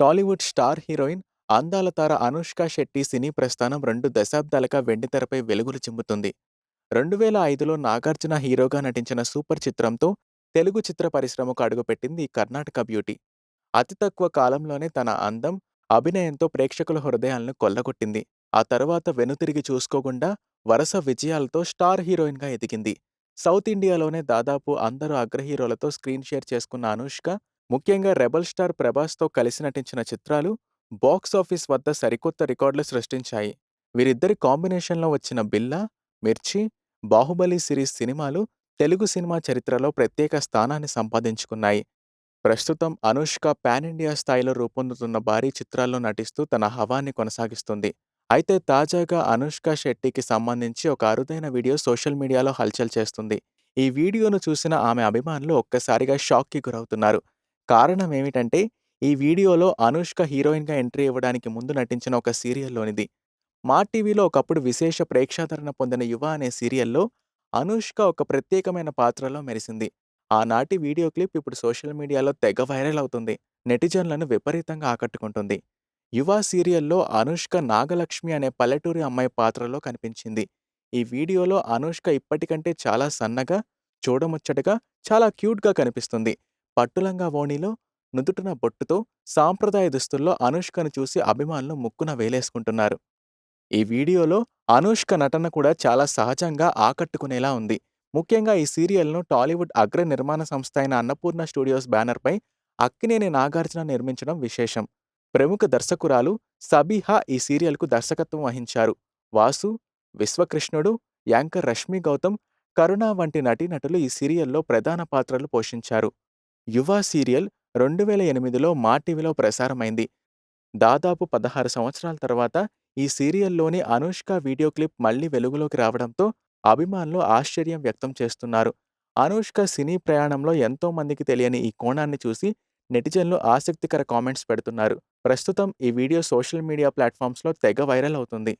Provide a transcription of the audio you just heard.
Tollywood star heroine అందాల తార అనుష్క శెట్టి సినీ ప్రస్థానం రెండు దశాబ్దాలుగా వెండితెరపై వెలుగులు చిమ్ముతుంది. రెండు వేల ఐదులో నాగార్జున హీరోగా నటించిన సూపర్ చిత్రంతో తెలుగు చిత్ర పరిశ్రమకు అడుగుపెట్టింది ఈ కర్ణాటక బ్యూటీ. అతి తక్కువ కాలంలోనే తన అందం, అభినయంతో ప్రేక్షకుల హృదయాలను కొల్లగొట్టింది. ఆ తరువాత వెనుతిరిగి చూసుకోకుండా వరుస విజయాలతో స్టార్ హీరోయిన్‌గా ఎదిగింది. సౌత్ ఇండియాలోనే దాదాపు అందరూ అగ్రహీరోలతో స్క్రీన్ షేర్ చేసుకున్న అనుష్క, ముఖ్యంగా రెబల్ స్టార్ ప్రభాస్‌తో కలిసి నటించిన చిత్రాలు బాక్సాఫీస్ వద్ద సరికొత్త రికార్డులు సృష్టించాయి. వీరిద్దరి కాంబినేషన్‌లో వచ్చిన 'బిల్లా', 'మిర్చి', 'బాహుబలి' సిరీస్ సినిమాలు తెలుగు సినిమా చరిత్రలో ప్రత్యేక స్థానాన్ని సంపాదించుకున్నాయి. ప్రస్తుతం అనుష్క పాన్ ఇండియా స్థాయిలో రూపొందుతున్న భారీ చిత్రాల్లో నటిస్తూ తన హవాన్ని కొనసాగిస్తుంది. అయితే తాజాగా అనుష్క శెట్టికి సంబంధించి ఒక అరుదైన వీడియో సోషల్ మీడియాలో హల్చల్ చేస్తుంది. ఈ వీడియోను చూసిన ఆమె అభిమానులు ఒక్కసారిగా షాక్‌కి గురవుతున్నారు. కారణమేమిటంటే ఈ వీడియోలో అనుష్క హీరోయిన్‌గా ఎంట్రీ ఇవ్వడానికి ముందు నటించిన ఒక సీరియల్‌లోనిది. మా టీవీలో ఒకప్పుడు విశేష ప్రేక్షాదరణ పొందిన 'యువ' అనే సీరియల్‌లో అనుష్క ఒక ప్రత్యేకమైన పాత్రలో మెరిసింది. ఆనాటి వీడియో క్లిప్ ఇప్పుడు సోషల్ మీడియాలో తెగ వైరల్ అవుతుంది. నెటిజన్లను విపరీతంగా ఆకట్టుకుంటుంది. 'యువ' సీరియల్‌లో అనుష్క నాగలక్ష్మి అనే పల్లెటూరి అమ్మాయి పాత్రలో కనిపించింది. ఈ వీడియోలో అనుష్క ఇప్పటికంటే చాలా సన్నగా, చూడముచ్చటగా, చాలా క్యూట్‌గా కనిపిస్తుంది. పట్టులంగా ఓణీలో, నుదుటిన బొట్టుతో, సాంప్రదాయ దుస్తుల్లో అనుష్కను చూసి అభిమానులు ముక్కున వేలేసుకుంటున్నారు. ఈ వీడియోలో అనుష్క నటన కూడా చాలా సహజంగా ఆకట్టుకునేలా ఉంది. ముఖ్యంగా ఈ సీరియల్‌ను టాలీవుడ్ అగ్ర నిర్మాణ సంస్థ అయిన అన్నపూర్ణ స్టూడియోస్ బ్యానర్‌పై అక్కినేని నాగార్జున నిర్మించడం విశేషం. ప్రముఖ దర్శకురాలు సబీహా ఈ సీరియల్‌కు దర్శకత్వం వహించారు. వాసు, విశ్వకృష్ణుడు, యాంకర్ రష్మి గౌతమ్, కరుణ వంటి నటీనటులు ఈ సీరియల్‌లో ప్రధాన పాత్రలు పోషించారు. 'యువ' సీరియల్ రెండు వేల ఎనిమిదిలో మాటీవీలో ప్రసారమైంది. దాదాపు పదహారు సంవత్సరాల తర్వాత ఈ సీరియల్‌లోని అనుష్క వీడియో క్లిప్ మళ్ళీ వెలుగులోకి రావడంతో అభిమానులు ఆశ్చర్యం వ్యక్తం చేస్తున్నారు. అనుష్క సినీ ప్రయాణంలో ఎంతో మందికి తెలియని ఈ కోణాన్ని చూసి నెటిజన్లు ఆసక్తికర కామెంట్స్ పెడుతున్నారు. ప్రస్తుతం ఈ వీడియో సోషల్ మీడియా ప్లాట్‌ఫామ్స్‌లో తెగ వైరల్ అవుతుంది.